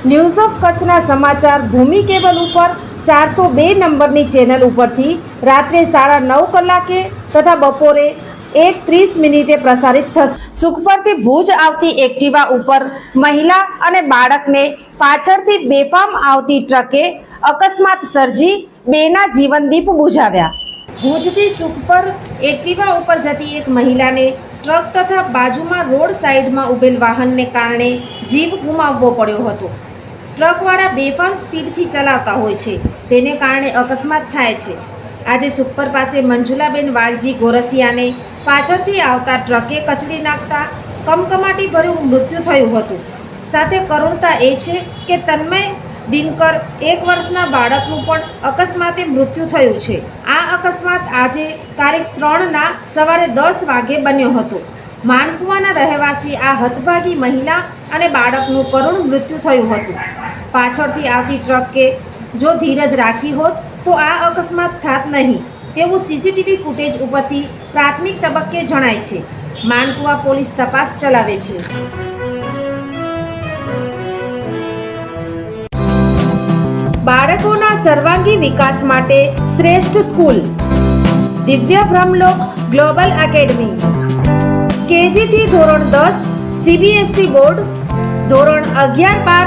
News of કચ્છના સમાચાર ભૂમિ cable ઉપર ચારસો બે નંબરની ચેનલ ઉપરથી રાત્રે સાડા નવ કલાકે તથા બપોરે એક ત્રીસ મિનિટે પ્રસારિત થશે. સુખપરથી ભુજ આવતી એક્ટિવા ઉપર મહિલા અને બાળકને પાછળથી બેફામ આવતી ટ્રકે અકસ્માત સર્જી બેના જીવનદીપ બુઝાવ્યા ભુજથી સુખપર એક્ટિવા ઉપર જતી એક મહિલાને ટ્રક તથા બાજુમાં રોડ સાઈડમાં ઉભેલ વાહનને કારણે જીવ ગુમાવવો પડ્યો હતો. ટ્રકવાળા બેફામ સ્પીડથી ચલાવતા હોય છે. તેને કારણે અકસ્માત થાય છે. આજે સુપર પાસે મંજુલાબેન વાળજી ગોરસિયાને પાછળથી આવતા ટ્રકે કચડી નાખતા કમકમાટી ભર્યું મૃત્યુ થયું હતું. સાથે કરુણતા એ છે કે તન્મય દિનકર એક વર્ષના બાળકનું પણ અકસ્માતે મૃત્યુ થયું છે. આ અકસ્માત આજે તારીખ ત્રણના સવારે દસ વાગે બન્યો હતો. માનકુવાના રહેવાસી આ હતભાગી મહિલા અને બાળકનું કરુણ મૃત્યુ થયું હતું. પાછળથી આવતી ટ્રકે જો ધીરજ રાખી હોત તો આ અકસ્માત થાત નહીં. તેવું સીસીટીવી ફૂટેજ ઉપરથી પ્રાથમિક તબક્કે જણાય છે. માનકુવા પોલીસ તપાસ ચલાવે છે. બાળકોના સર્વાંગી વિકાસ માટે શ્રેષ્ઠ સ્કૂલ. દિવ્ય બ્રહ્મલોક ગ્લોબલ એકેડમી. કેજીથી ધોરણ દસ, સીબીએસઈ બોર્ડ, ધોરણ અગિયાર બાર